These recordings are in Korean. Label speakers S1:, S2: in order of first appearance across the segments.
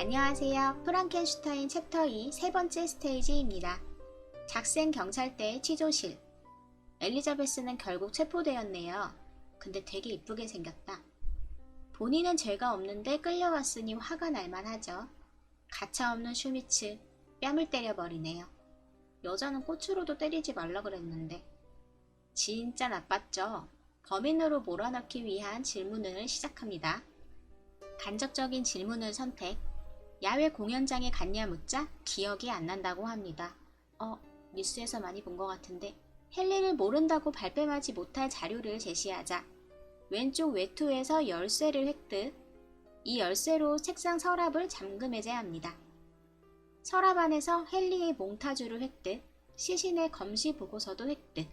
S1: 안녕하세요. 프랑켄슈타인 챕터 2 세 번째 스테이지입니다. 작생 경찰대 취조실. 엘리자베스는 결국 체포되었네요. 근데 되게 이쁘게 생겼다. 본인은 죄가 없는데 끌려왔으니 화가 날만 하죠. 가차없는 슈미츠, 뺨을 때려버리네요. 여자는 꽃으로도 때리지 말라 그랬는데. 진짜 나빴죠? 범인으로 몰아넣기 위한 질문을 시작합니다. 간접적인 질문을 선택. 야외 공연장에 갔냐 묻자 기억이 안 난다고 합니다. 어, 뉴스에서 많이 본 것 같은데. 헨리를 모른다고 발뺌하지 못할 자료를 제시하자. 왼쪽 외투에서 열쇠를 획득. 이 열쇠로 책상 서랍을 잠금 해제합니다. 서랍 안에서 헨리의 몽타주를 획득. 시신의 검시 보고서도 획득.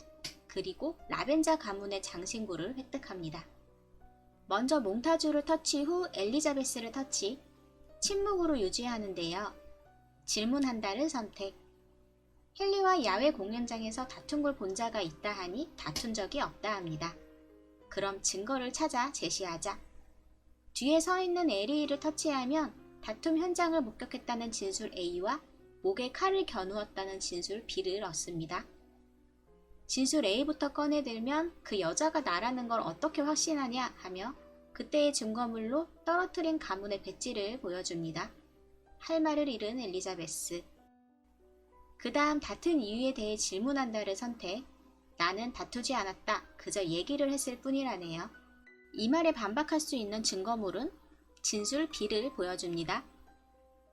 S1: 그리고 라벤자 가문의 장신구를 획득합니다. 먼저 몽타주를 터치 후 엘리자베스를 터치, 침묵으로 유지하는데요. 질문한다를 선택. 헨리와 야외 공연장에서 다툰 걸 본 자가 있다 하니 다툰 적이 없다 합니다. 그럼 증거를 찾아 제시하자. 뒤에 서 있는 에리를 터치하면 다툼 현장을 목격했다는 진술 A와 목에 칼을 겨누었다는 진술 B를 얻습니다. 진술 A부터 꺼내들면 그 여자가 나라는 걸 어떻게 확신하냐 하며 그때의 증거물로 떨어뜨린 가문의 배지를 보여줍니다. 할 말을 잃은 엘리자베스. 그 다음 다툰 이유에 대해 질문한다를 선택. 나는 다투지 않았다. 그저 얘기를 했을 뿐이라네요. 이 말에 반박할 수 있는 증거물은 진술 B를 보여줍니다.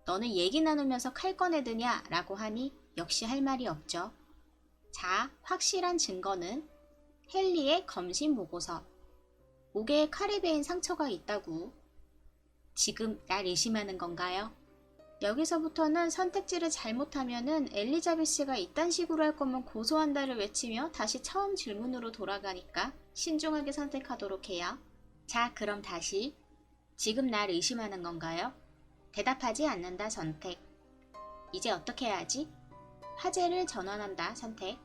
S1: 너는 얘기 나누면서 칼 꺼내드냐? 라고 하니 역시 할 말이 없죠. 자, 확실한 증거는 헨리의 검신 보고서. 목에 칼에 베인 상처가 있다고. 지금 날 의심하는 건가요? 여기서부터는 선택지를 잘못하면은 엘리자베스가 이딴 식으로 할 거면 고소한다를 외치며 다시 처음 질문으로 돌아가니까 신중하게 선택하도록 해요. 자, 그럼 다시. 지금 날 의심하는 건가요? 대답하지 않는다 선택. 이제 어떻게 해야지? 화재를 전환한다 선택.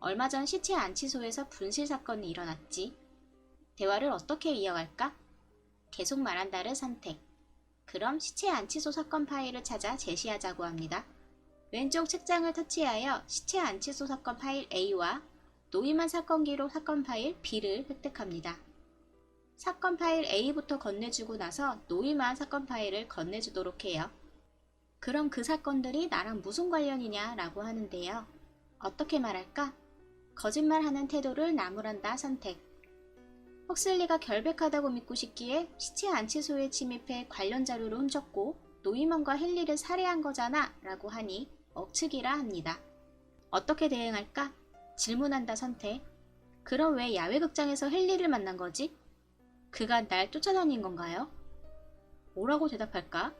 S1: 얼마 전 시체 안치소에서 분실 사건이 일어났지. 대화를 어떻게 이어갈까? 계속 말한다를 선택. 그럼 시체 안치소 사건 파일을 찾아 제시하자고 합니다. 왼쪽 책장을 터치하여 시체 안치소 사건 파일 A와 노이만 사건 기록 사건 파일 B를 획득합니다. 사건 파일 A부터 건네주고 나서 노이만 사건 파일을 건네주도록 해요. 그럼 그 사건들이 나랑 무슨 관련이냐 라고 하는데요. 어떻게 말할까? 거짓말하는 태도를 나무란다 선택. 헉슬리가 결백하다고 믿고 싶기에 시체 안치소에 침입해 관련 자료를 훔쳤고 노이먼과 헨리를 살해한 거잖아 라고 하니 억측이라 합니다. 어떻게 대응할까? 질문한다 선택. 그럼 왜 야외극장에서 헨리를 만난 거지? 그가 날 쫓아다닌 건가요? 뭐라고 대답할까?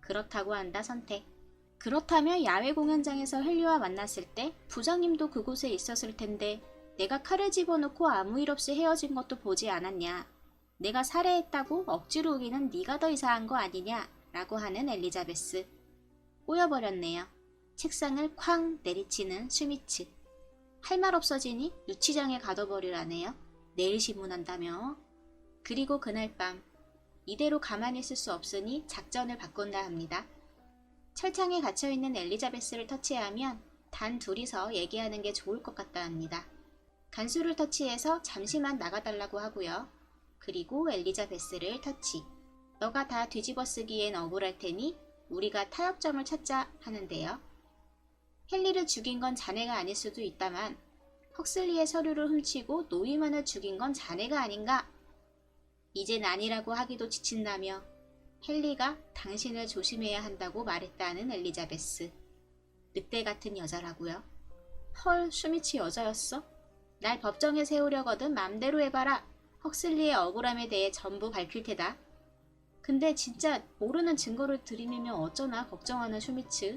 S1: 그렇다고 한다 선택. 그렇다면 야외 공연장에서 헨리와 만났을 때 부장님도 그곳에 있었을 텐데 내가 칼을 집어넣고 아무 일 없이 헤어진 것도 보지 않았냐. 내가 살해했다고 억지로 우기는 네가 더 이상한 거 아니냐. 라고 하는 엘리자베스. 꼬여버렸네요. 책상을 쾅 내리치는 슈미츠. 할 말 없어지니 유치장에 가둬버리라네요. 내일 신문한다며. 그리고 그날 밤 이대로 가만히 있을 수 없으니 작전을 바꾼다 합니다. 철창에 갇혀있는 엘리자베스를 터치하면 단 둘이서 얘기하는 게 좋을 것 같다 합니다. 간수를 터치해서 잠시만 나가달라고 하고요. 그리고 엘리자베스를 터치. 너가 다 뒤집어 쓰기엔 억울할 테니 우리가 타협점을 찾자 하는데요. 헨리를 죽인 건 자네가 아닐 수도 있다만 헉슬리의 서류를 훔치고 노이만을 죽인 건 자네가 아닌가? 이젠 아니라고 하기도 지친다며 헨리가 당신을 조심해야 한다고 말했다는 엘리자베스. 늑대 같은 여자라고요. 헐, 슈미치 여자였어? 날 법정에 세우려거든 맘대로 해봐라. 헉슬리의 억울함에 대해 전부 밝힐 테다. 근데 진짜 모르는 증거를 들이밀면 어쩌나 걱정하는 슈미츠.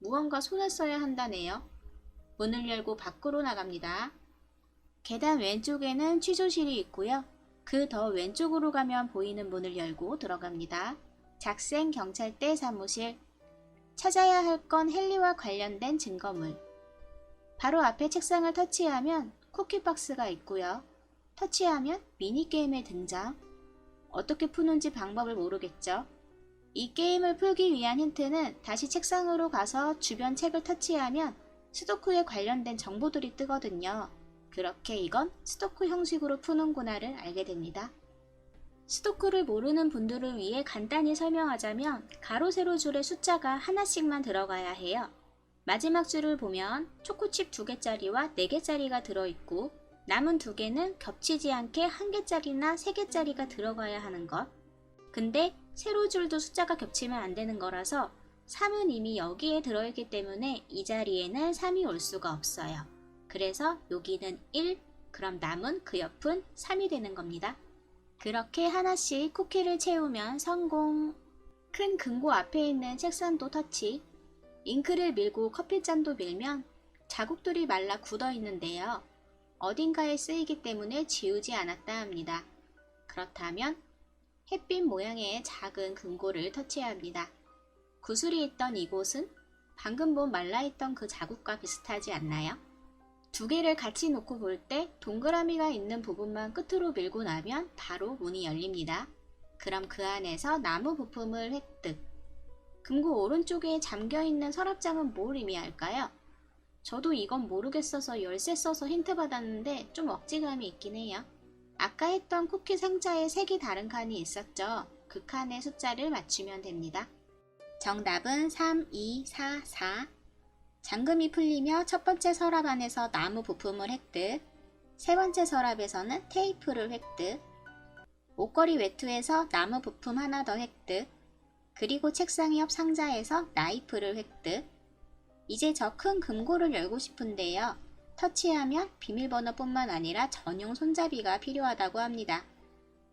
S1: 무언가 손을 써야 한다네요. 문을 열고 밖으로 나갑니다. 계단 왼쪽에는 취조실이 있고요. 그 더 왼쪽으로 가면 보이는 문을 열고 들어갑니다. 작생 경찰대 사무실. 찾아야 할 건 헨리와 관련된 증거물. 바로 앞에 책상을 터치하면 쿠키박스가 있고요. 터치하면 미니게임의 등장. 어떻게 푸는지 방법을 모르겠죠. 이 게임을 풀기 위한 힌트는 다시 책상으로 가서 주변 책을 터치하면 스도쿠에 관련된 정보들이 뜨거든요. 그렇게 이건 스토크 형식으로 푸는구나를 알게 됩니다. 스토크를 모르는 분들을 위해 간단히 설명하자면 가로 세로 줄에 숫자가 하나씩만 들어가야 해요. 마지막 줄을 보면 초코칩 두 개짜리와 네 개짜리가 들어있고 남은 두 개는 겹치지 않게 한 개짜리나 세 개짜리가 들어가야 하는 것. 근데 세로 줄도 숫자가 겹치면 안 되는 거라서 3은 이미 여기에 들어있기 때문에 이 자리에는 3이 올 수가 없어요. 그래서 여기는 1, 그럼 남은 그 옆은 3이 되는 겁니다. 그렇게 하나씩 쿠키를 채우면 성공. 큰 금고 앞에 있는 책상도 터치. 잉크를 밀고 커피잔도 밀면 자국들이 말라 굳어 있는데요. 어딘가에 쓰이기 때문에 지우지 않았다 합니다. 그렇다면 햇빛 모양의 작은 금고를 터치해야 합니다. 구슬이 있던 이곳은 방금 본 말라있던 그 자국과 비슷하지 않나요? 두 개를 같이 놓고 볼 때 동그라미가 있는 부분만 끝으로 밀고 나면 바로 문이 열립니다. 그럼 그 안에서 나무 부품을 획득. 금고 오른쪽에 잠겨있는 서랍장은 뭘 의미할까요? 저도 이건 모르겠어서 열쇠 써서 힌트 받았는데 좀 억지감이 있긴 해요. 아까 했던 쿠키 상자에 색이 다른 칸이 있었죠. 그 칸의 숫자를 맞추면 됩니다. 정답은 3, 2, 4, 4. 잠금이 풀리며 첫 번째 서랍 안에서 나무 부품을 획득, 세 번째 서랍에서는 테이프를 획득, 옷걸이 외투에서 나무 부품 하나 더 획득, 그리고 책상 옆 상자에서 나이프를 획득. 이제 저 큰 금고를 열고 싶은데요. 터치하면 비밀번호뿐만 아니라 전용 손잡이가 필요하다고 합니다.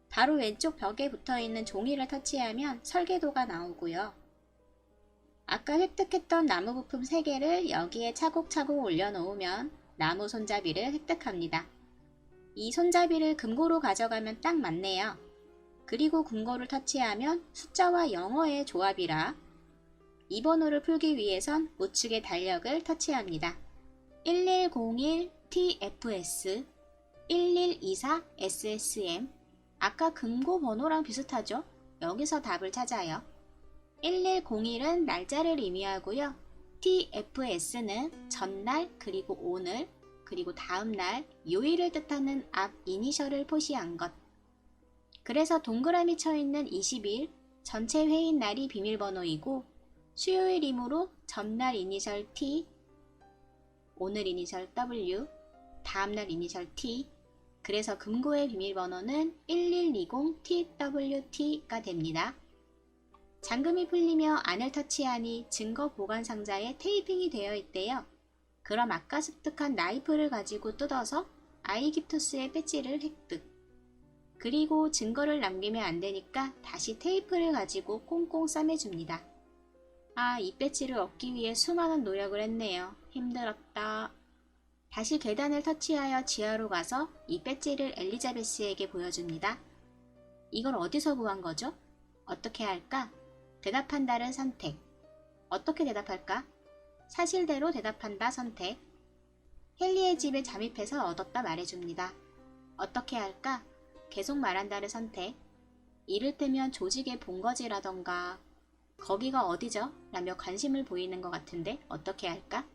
S1: 바로 왼쪽 벽에 붙어 있는 종이를 터치하면 설계도가 나오고요. 아까 획득했던 나무 부품 3개를 여기에 차곡차곡 올려놓으면 나무 손잡이를 획득합니다. 이 손잡이를 금고로 가져가면 딱 맞네요. 그리고 금고를 터치하면 숫자와 영어의 조합이라 이 번호를 풀기 위해선 우측의 달력을 터치합니다. 1101TFS 1124SSM 아까 금고 번호랑 비슷하죠? 여기서 답을 찾아요. 1101은 날짜를 의미하고요. TFS는 전날 그리고 오늘 그리고 다음날 요일을 뜻하는 앞 이니셜을 표시한 것. 그래서 동그라미 쳐 있는 20일 전체 회의 날이 비밀번호이고 수요일이므로 전날 이니셜 T, 오늘 이니셜 W, 다음날 이니셜 T. 그래서 금고의 비밀번호는 1120TWT가 됩니다. 잠금이 풀리며 안을 터치하니 증거 보관 상자에 테이핑이 되어 있대요. 그럼 아까 습득한 나이프를 가지고 뜯어서 아이깁투스의 배지를 획득. 그리고 증거를 남기면 안 되니까 다시 테이프를 가지고 꽁꽁 싸매줍니다. 아, 이 배지를 얻기 위해 수많은 노력을 했네요. 힘들었다. 다시 계단을 터치하여 지하로 가서 이 배지를 엘리자베스에게 보여줍니다. 이걸 어디서 구한 거죠? 어떻게 할까? 대답한다를 선택. 어떻게 대답할까? 사실대로 대답한다 선택. 헨리의 집에 잠입해서 얻었다 말해줍니다. 어떻게 할까? 계속 말한다를 선택. 이를테면 조직의 본거지라던가 거기가 어디죠? 라며 관심을 보이는 것 같은데 어떻게 할까?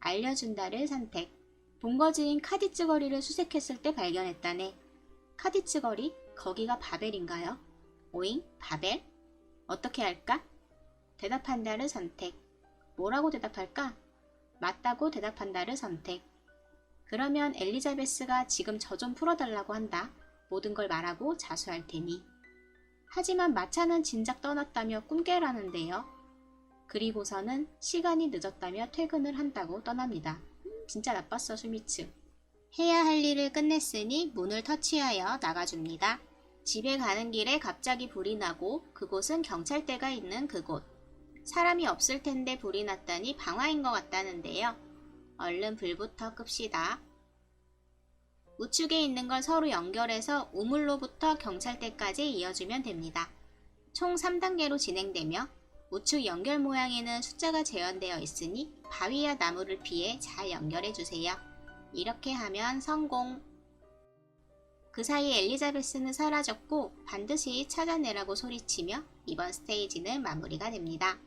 S1: 알려준다를 선택. 본거지인 카디츠 거리를 수색했을 때 발견했다네. 카디츠 거리? 거기가 바벨인가요? 오잉? 바벨? 어떻게 할까? 대답한다를 선택. 뭐라고 대답할까? 맞다고 대답한다를 선택. 그러면 엘리자베스가 지금 저 좀 풀어달라고 한다. 모든 걸 말하고 자수할 테니. 하지만 마차는 진작 떠났다며 꿈깨라는데요. 그리고서는 시간이 늦었다며 퇴근을 한다고 떠납니다. 음, 진짜 나빴어 슈미츠. 해야 할 일을 끝냈으니 문을 터치하여 나가줍니다. 집에 가는 길에 갑자기 불이 나고 그곳은 경찰대가 있는 그곳. 사람이 없을 텐데 불이 났다니 방화인 것 같다는데요. 얼른 불부터 끕시다. 우측에 있는 걸 서로 연결해서 우물로부터 경찰대까지 이어주면 됩니다. 총 3단계로 진행되며 우측 연결 모양에는 숫자가 재현되어 있으니 바위와 나무를 피해 잘 연결해 주세요. 이렇게 하면 성공! 그 사이 엘리자베스는 사라졌고 반드시 찾아내라고 소리치며 이번 스테이지는 마무리가 됩니다.